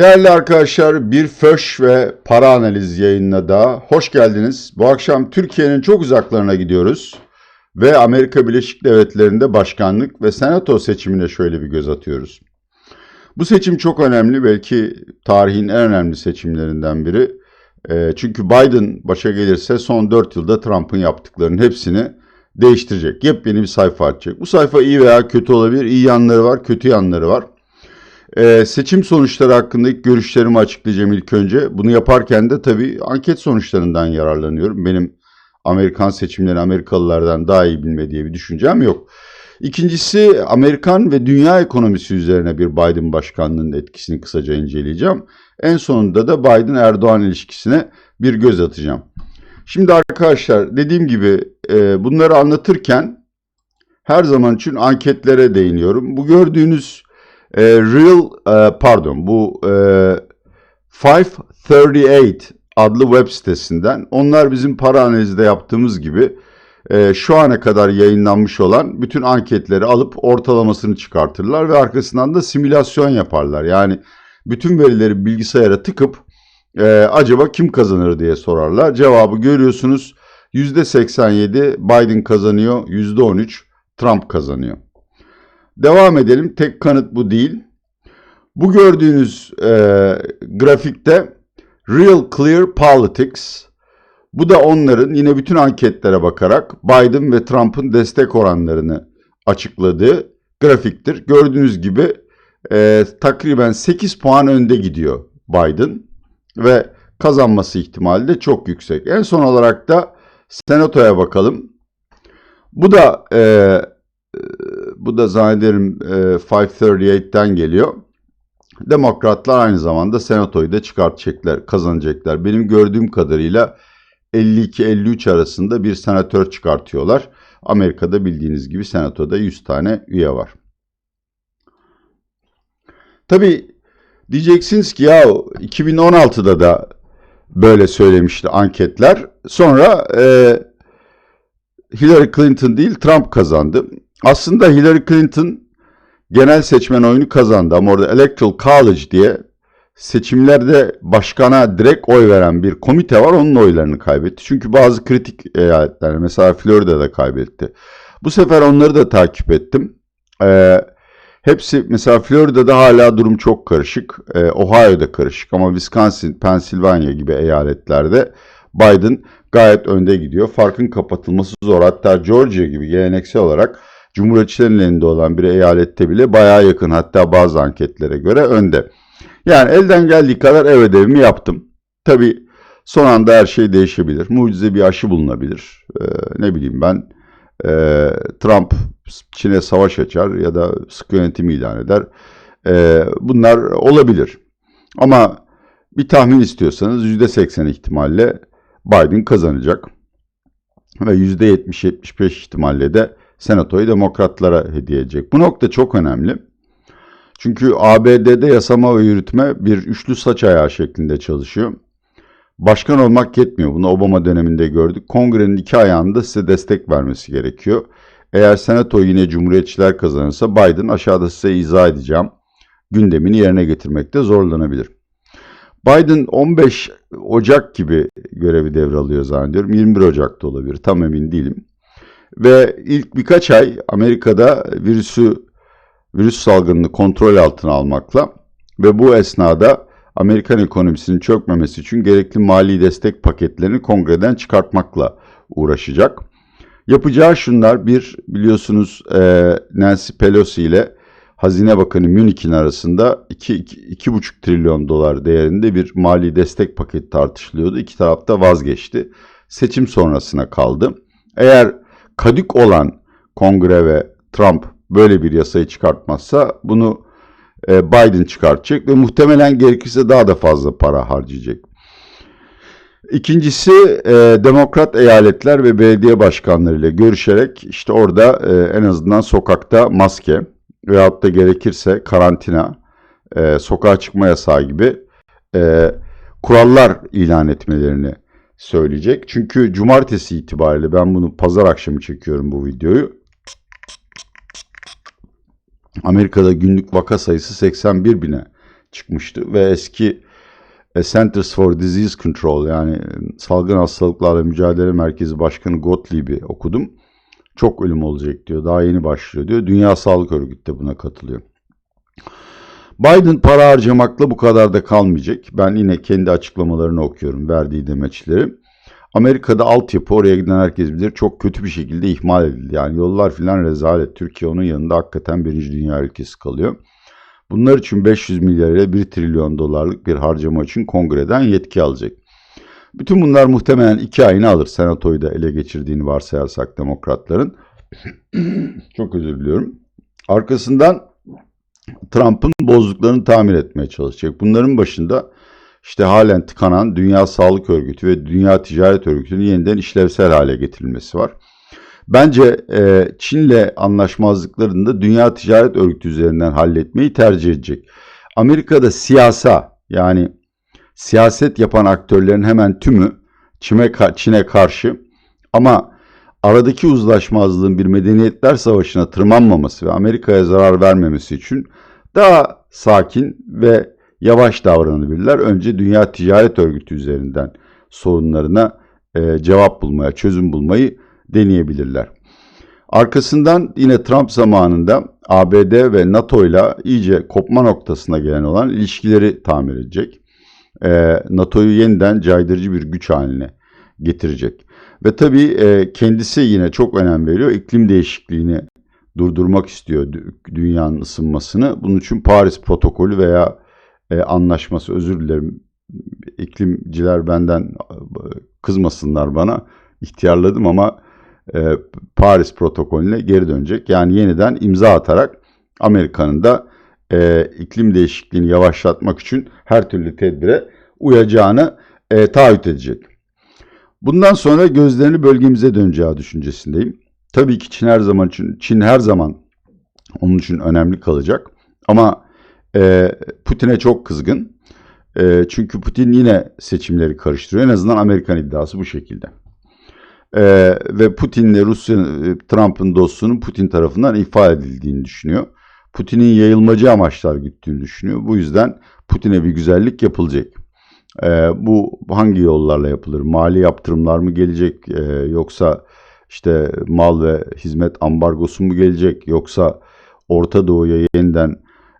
Değerli arkadaşlar bir föş ve para analiz yayınına daha hoş geldiniz. Bu akşam Türkiye'nin çok uzaklarına gidiyoruz ve Amerika Birleşik Devletleri'nde başkanlık ve senato seçimine şöyle bir göz atıyoruz. Bu seçim çok önemli belki tarihin en önemli seçimlerinden biri. E, çünkü Biden başa gelirse son 4 yılda Trump'ın yaptıklarının hepsini değiştirecek. Yepyeni bir sayfa açacak. Bu sayfa iyi veya kötü olabilir. İyi yanları var, kötü yanları var. Ee, seçim sonuçları hakkındaki görüşlerimi açıklayacağım ilk önce. Bunu yaparken de tabii anket sonuçlarından yararlanıyorum. Benim Amerikan seçimleri Amerikalılardan daha iyi bilme diye bir düşüncem yok. İkincisi Amerikan ve dünya ekonomisi üzerine bir Biden başkanlığının etkisini kısaca inceleyeceğim. En sonunda da Biden-Erdoğan ilişkisine bir göz atacağım. Şimdi arkadaşlar dediğim gibi e, bunları anlatırken her zaman için anketlere değiniyorum. Bu gördüğünüz e, Real e, pardon bu e, 538 adlı web sitesinden onlar bizim para analizde yaptığımız gibi e, şu ana kadar yayınlanmış olan bütün anketleri alıp ortalamasını çıkartırlar ve arkasından da simülasyon yaparlar. Yani bütün verileri bilgisayara tıkıp e, acaba kim kazanır diye sorarlar. Cevabı görüyorsunuz %87 Biden kazanıyor, %13 Trump kazanıyor. Devam edelim. Tek kanıt bu değil. Bu gördüğünüz e, grafikte Real Clear Politics. Bu da onların yine bütün anketlere bakarak Biden ve Trump'ın destek oranlarını açıkladığı grafiktir. Gördüğünüz gibi e, takriben 8 puan önde gidiyor Biden ve kazanması ihtimali de çok yüksek. En son olarak da Senato'ya bakalım. Bu da e, bu da zannederim e, 538'ten geliyor. Demokratlar aynı zamanda senatoyu da çıkartacaklar, kazanacaklar. Benim gördüğüm kadarıyla 52-53 arasında bir senatör çıkartıyorlar. Amerika'da bildiğiniz gibi senatoda 100 tane üye var. Tabii diyeceksiniz ki ya 2016'da da böyle söylemişti anketler. Sonra e, Hillary Clinton değil Trump kazandı. Aslında Hillary Clinton genel seçmen oyunu kazandı ama orada Electoral College diye seçimlerde başkana direkt oy veren bir komite var onun oylarını kaybetti. Çünkü bazı kritik eyaletler mesela Florida'da kaybetti. Bu sefer onları da takip ettim. Ee, hepsi mesela Florida'da hala durum çok karışık. Ee, Ohio'da karışık ama Wisconsin, Pennsylvania gibi eyaletlerde Biden gayet önde gidiyor. Farkın kapatılması zor. Hatta Georgia gibi geleneksel olarak Cumhuriyetçilerin elinde olan bir eyalette bile bayağı yakın hatta bazı anketlere göre önde. Yani elden geldiği kadar ev ödevimi yaptım. Tabi son anda her şey değişebilir. Mucize bir aşı bulunabilir. Ee, ne bileyim ben e, Trump Çin'e savaş açar ya da sıkı yönetim ilan eder. Ee, bunlar olabilir. Ama bir tahmin istiyorsanız %80 ihtimalle Biden kazanacak. Ve %70-75 ihtimalle de senatoyu demokratlara hediye edecek. Bu nokta çok önemli. Çünkü ABD'de yasama ve yürütme bir üçlü saç ayağı şeklinde çalışıyor. Başkan olmak yetmiyor. Bunu Obama döneminde gördük. Kongrenin iki ayağında size destek vermesi gerekiyor. Eğer senato yine cumhuriyetçiler kazanırsa Biden aşağıda size izah edeceğim gündemini yerine getirmekte zorlanabilir. Biden 15 Ocak gibi görevi devralıyor zannediyorum. 21 Ocak'ta olabilir. Tam emin değilim. Ve ilk birkaç ay Amerika'da virüsü virüs salgınını kontrol altına almakla ve bu esnada Amerikan ekonomisinin çökmemesi için gerekli mali destek paketlerini kongreden çıkartmakla uğraşacak. Yapacağı şunlar bir biliyorsunuz e, Nancy Pelosi ile Hazine Bakanı Münih'in arasında 2,5 trilyon dolar değerinde bir mali destek paketi tartışılıyordu. İki taraf da vazgeçti. Seçim sonrasına kaldı. Eğer kadük olan kongre ve Trump böyle bir yasayı çıkartmazsa bunu e, Biden çıkartacak ve muhtemelen gerekirse daha da fazla para harcayacak. İkincisi e, demokrat eyaletler ve belediye başkanlarıyla görüşerek işte orada e, en azından sokakta maske veyahut da gerekirse karantina, e, sokağa çıkma yasağı gibi e, kurallar ilan etmelerini söyleyecek. Çünkü cumartesi itibariyle ben bunu pazar akşamı çekiyorum bu videoyu. Amerika'da günlük vaka sayısı 81 bine çıkmıştı ve eski e, Centers for Disease Control yani e, Salgın Hastalıklarla Mücadele Merkezi Başkanı Gottlieb'i okudum. Çok ölüm olacak diyor. Daha yeni başlıyor diyor. Dünya Sağlık Örgütü de buna katılıyor. Biden para harcamakla bu kadar da kalmayacak. Ben yine kendi açıklamalarını okuyorum, verdiği demeçleri. Amerika'da altyapı oraya giden herkes bilir çok kötü bir şekilde ihmal edildi. Yani yollar filan rezalet. Türkiye onun yanında hakikaten birinci dünya ülkesi kalıyor. Bunlar için 500 milyar ile 1 trilyon dolarlık bir harcama için kongreden yetki alacak. Bütün bunlar muhtemelen iki ayını alır. Senatoyu da ele geçirdiğini varsayarsak demokratların. Çok özür diliyorum. Arkasından Trump'ın bozduklarını tamir etmeye çalışacak. Bunların başında işte halen tıkanan Dünya Sağlık Örgütü ve Dünya Ticaret Örgütü'nün yeniden işlevsel hale getirilmesi var. Bence e, Çin'le anlaşmazlıklarını da Dünya Ticaret Örgütü üzerinden halletmeyi tercih edecek. Amerika'da siyasa yani siyaset yapan aktörlerin hemen tümü Çin'e, karşı ama aradaki uzlaşmazlığın bir medeniyetler savaşına tırmanmaması ve Amerika'ya zarar vermemesi için daha sakin ve yavaş davranabilirler. Önce Dünya Ticaret Örgütü üzerinden sorunlarına e, cevap bulmaya, çözüm bulmayı deneyebilirler. Arkasından yine Trump zamanında ABD ve NATO ile iyice kopma noktasına gelen olan ilişkileri tamir edecek. E, NATO'yu yeniden caydırıcı bir güç haline getirecek. Ve tabii e, kendisi yine çok önem veriyor. İklim değişikliğini durdurmak istiyor dünyanın ısınmasını. Bunun için Paris protokolü veya e, anlaşması özür dilerim iklimciler benden kızmasınlar bana ihtiyarladım ama e, Paris protokolüne geri dönecek. Yani yeniden imza atarak Amerika'nın da e, iklim değişikliğini yavaşlatmak için her türlü tedbire uyacağını e, taahhüt edecek. Bundan sonra gözlerini bölgemize döneceği düşüncesindeyim. Tabii ki Çin her zaman için Çin her zaman onun için önemli kalacak. Ama e, Putin'e çok kızgın. E, çünkü Putin yine seçimleri karıştırıyor. En azından Amerikan iddiası bu şekilde. E, ve Putin'le Rusya, e, Trump'ın dostluğunun Putin tarafından ifade edildiğini düşünüyor. Putin'in yayılmacı amaçlar güttüğünü düşünüyor. Bu yüzden Putin'e bir güzellik yapılacak. E, bu hangi yollarla yapılır? Mali yaptırımlar mı gelecek? E, yoksa işte mal ve hizmet ambargosu mu gelecek? Yoksa Orta Doğu'ya yeniden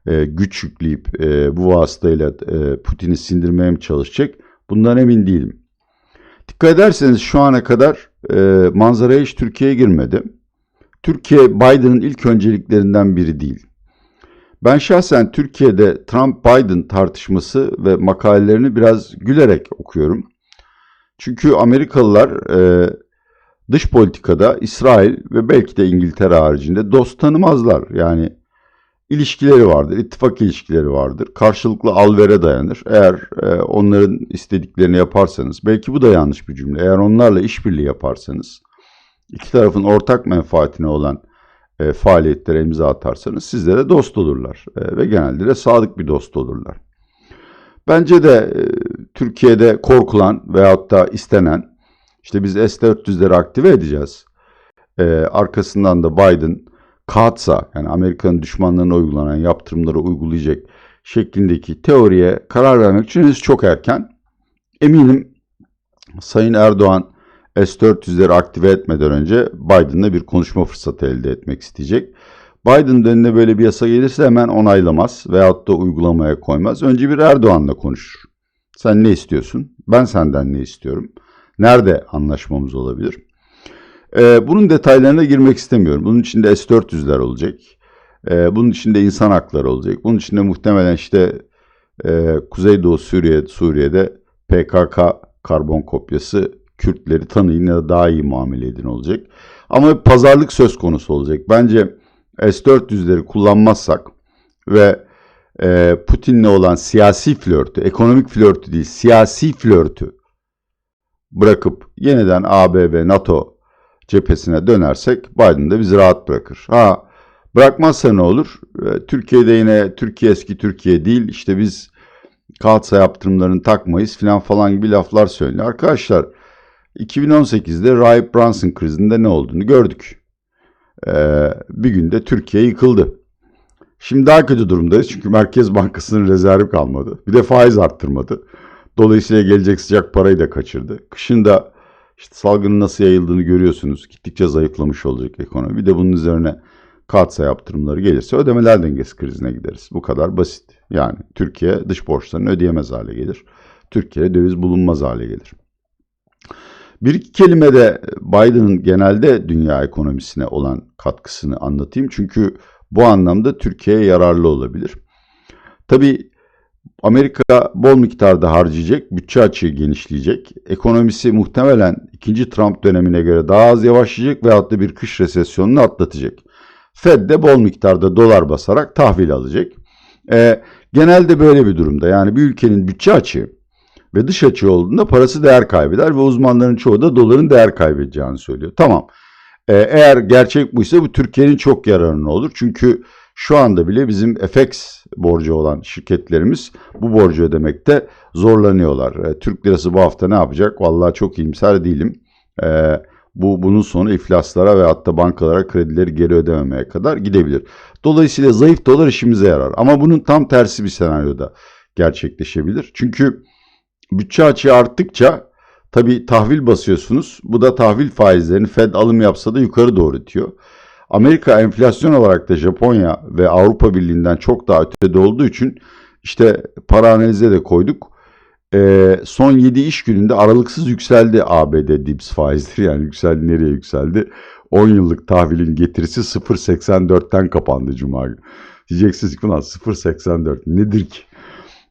e, güç yükleyip e, bu vasıtayla e, Putin'i sindirmeye mi çalışacak? Bundan emin değilim. Dikkat ederseniz şu ana kadar e, manzaraya hiç Türkiye'ye girmedi. Türkiye Biden'ın ilk önceliklerinden biri değil. Ben şahsen Türkiye'de Trump-Biden tartışması ve makalelerini biraz gülerek okuyorum. Çünkü Amerikalılar e, dış politikada İsrail ve belki de İngiltere haricinde dost tanımazlar. Yani ilişkileri vardır, ittifak ilişkileri vardır. Karşılıklı alvere dayanır. Eğer e, onların istediklerini yaparsanız, belki bu da yanlış bir cümle. Eğer onlarla işbirliği yaparsanız, iki tarafın ortak menfaatine olan e, faaliyetlere imza atarsanız sizlere dost olurlar. E, ve genelde de sadık bir dost olurlar. Bence de e, Türkiye'de korkulan veyahut da istenen, işte biz S-400'leri aktive edeceğiz. E, arkasından da Biden Katsa yani Amerika'nın düşmanlarına uygulanan yaptırımları uygulayacak şeklindeki teoriye karar vermek için henüz çok erken. Eminim Sayın Erdoğan S-400'leri aktive etmeden önce Biden'la bir konuşma fırsatı elde etmek isteyecek. Biden önüne böyle bir yasa gelirse hemen onaylamaz veyahut da uygulamaya koymaz. Önce bir Erdoğan'la konuşur. Sen ne istiyorsun? Ben senden ne istiyorum? Nerede anlaşmamız olabilir? Ee, bunun detaylarına girmek istemiyorum. Bunun içinde S-400'ler olacak. Ee, bunun içinde insan hakları olacak. Bunun içinde muhtemelen işte e, Kuzeydoğu Suriye, Suriye'de PKK karbon kopyası Kürtleri tanıyın ya da daha iyi muamele edin olacak. Ama pazarlık söz konusu olacak. Bence S-400'leri kullanmazsak ve e, Putin'le olan siyasi flörtü, ekonomik flörtü değil, siyasi flörtü bırakıp yeniden AB ve NATO cephesine dönersek Biden de bizi rahat bırakır. Ha bırakmazsa ne olur? E, Türkiye'de yine Türkiye eski Türkiye değil işte biz Kalsa yaptırımlarını takmayız filan falan gibi laflar söyleniyor. Arkadaşlar 2018'de Rahip Brunson krizinde ne olduğunu gördük. Ee, bir günde Türkiye yıkıldı. Şimdi daha kötü durumdayız çünkü Merkez Bankası'nın rezervi kalmadı. Bir de faiz arttırmadı. Dolayısıyla gelecek sıcak parayı da kaçırdı. Kışın da işte salgının nasıl yayıldığını görüyorsunuz. Gittikçe zayıflamış olacak ekonomi. Bir de bunun üzerine katsa yaptırımları gelirse ödemeler dengesi krizine gideriz. Bu kadar basit. Yani Türkiye dış borçlarını ödeyemez hale gelir. Türkiye döviz bulunmaz hale gelir. Bir iki kelime de Biden'ın genelde dünya ekonomisine olan katkısını anlatayım. Çünkü bu anlamda Türkiye'ye yararlı olabilir. Tabii Amerika bol miktarda harcayacak, bütçe açığı genişleyecek. Ekonomisi muhtemelen ikinci Trump dönemine göre daha az yavaşlayacak veyahut da bir kış resesyonunu atlatacak. Fed de bol miktarda dolar basarak tahvil alacak. Ee, genelde böyle bir durumda yani bir ülkenin bütçe açığı ve dış açığı olduğunda parası değer kaybeder ve uzmanların çoğu da doların değer kaybedeceğini söylüyor. Tamam ee, eğer gerçek buysa bu Türkiye'nin çok yararına olur. Çünkü şu anda bile bizim FX borcu olan şirketlerimiz bu borcu ödemekte zorlanıyorlar. E, Türk lirası bu hafta ne yapacak? Vallahi çok iyimser değilim. E, bu bunun sonu iflaslara ve hatta bankalara kredileri geri ödememeye kadar gidebilir. Dolayısıyla zayıf dolar işimize yarar. Ama bunun tam tersi bir senaryoda gerçekleşebilir. Çünkü bütçe açığı arttıkça tabii tahvil basıyorsunuz. Bu da tahvil faizlerini Fed alım yapsa da yukarı doğru itiyor. Amerika enflasyon olarak da Japonya ve Avrupa Birliği'nden çok daha ötede olduğu için işte para analize de koyduk. Ee, son 7 iş gününde aralıksız yükseldi ABD dips faizleri yani yükseldi nereye yükseldi? 10 yıllık tahvilin getirisi 0.84'ten kapandı Cuma günü. Diyeceksiniz ki ulan 0.84 nedir ki?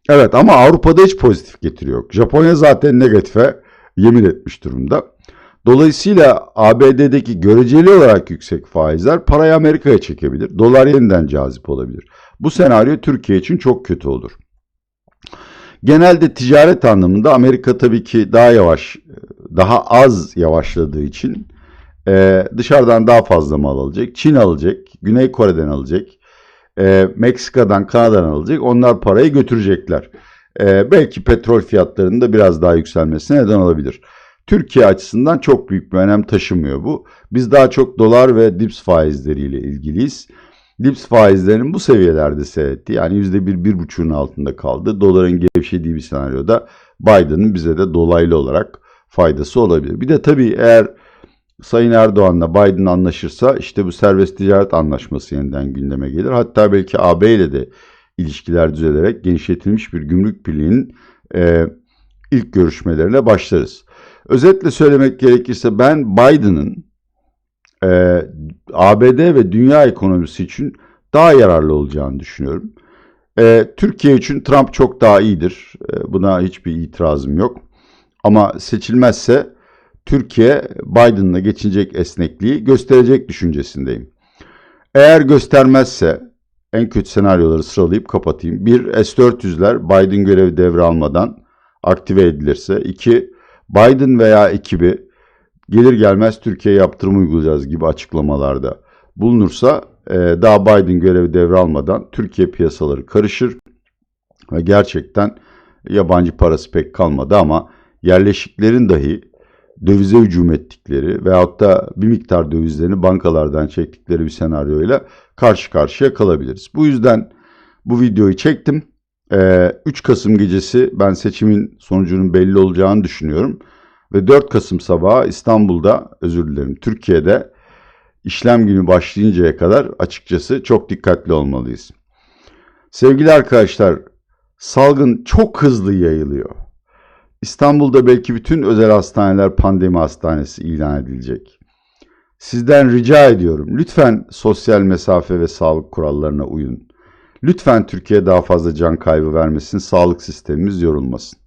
Evet ama Avrupa'da hiç pozitif getiri yok. Japonya zaten negatife yemin etmiş durumda. Dolayısıyla ABD'deki göreceli olarak yüksek faizler parayı Amerika'ya çekebilir. Dolar yeniden cazip olabilir. Bu senaryo Türkiye için çok kötü olur. Genelde ticaret anlamında Amerika tabii ki daha yavaş, daha az yavaşladığı için e, dışarıdan daha fazla mal alacak. Çin alacak, Güney Kore'den alacak, e, Meksika'dan, Kanada'dan alacak. Onlar parayı götürecekler. E, belki petrol fiyatlarının da biraz daha yükselmesine neden olabilir. Türkiye açısından çok büyük bir önem taşımıyor bu. Biz daha çok dolar ve dips faizleriyle ilgiliyiz. Dips faizlerinin bu seviyelerde seyretti. Yani %1, bir buçuğun altında kaldı. Doların gevşediği bir senaryoda Biden'ın bize de dolaylı olarak faydası olabilir. Bir de tabii eğer Sayın Erdoğan'la Biden anlaşırsa işte bu serbest ticaret anlaşması yeniden gündeme gelir. Hatta belki AB ile de ilişkiler düzelerek genişletilmiş bir gümrük birliğinin e, ilk görüşmelerine başlarız. Özetle söylemek gerekirse ben Biden'ın e, ABD ve dünya ekonomisi için daha yararlı olacağını düşünüyorum. E, Türkiye için Trump çok daha iyidir. E, buna hiçbir itirazım yok. Ama seçilmezse Türkiye Biden'la geçinecek esnekliği gösterecek düşüncesindeyim. Eğer göstermezse en kötü senaryoları sıralayıp kapatayım. Bir S-400'ler Biden görevi devralmadan aktive edilirse. iki Biden veya ekibi gelir gelmez Türkiye yaptırım uygulayacağız gibi açıklamalarda bulunursa e, daha Biden görevi devralmadan Türkiye piyasaları karışır ve gerçekten yabancı parası pek kalmadı ama yerleşiklerin dahi dövize hücum ettikleri veyahut da bir miktar dövizlerini bankalardan çektikleri bir senaryoyla karşı karşıya kalabiliriz. Bu yüzden bu videoyu çektim. 3 ee, Kasım gecesi ben seçimin sonucunun belli olacağını düşünüyorum. Ve 4 Kasım sabahı İstanbul'da, özür dilerim Türkiye'de işlem günü başlayıncaya kadar açıkçası çok dikkatli olmalıyız. Sevgili arkadaşlar, salgın çok hızlı yayılıyor. İstanbul'da belki bütün özel hastaneler pandemi hastanesi ilan edilecek. Sizden rica ediyorum lütfen sosyal mesafe ve sağlık kurallarına uyun. Lütfen Türkiye daha fazla can kaybı vermesin, sağlık sistemimiz yorulmasın.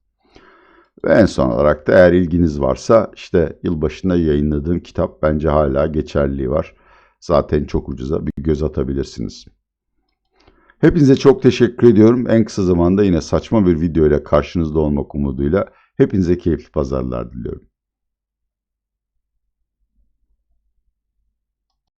Ve en son olarak da eğer ilginiz varsa işte yılbaşında yayınladığım kitap bence hala geçerliliği var. Zaten çok ucuza bir göz atabilirsiniz. Hepinize çok teşekkür ediyorum. En kısa zamanda yine saçma bir video ile karşınızda olmak umuduyla hepinize keyifli pazarlar diliyorum.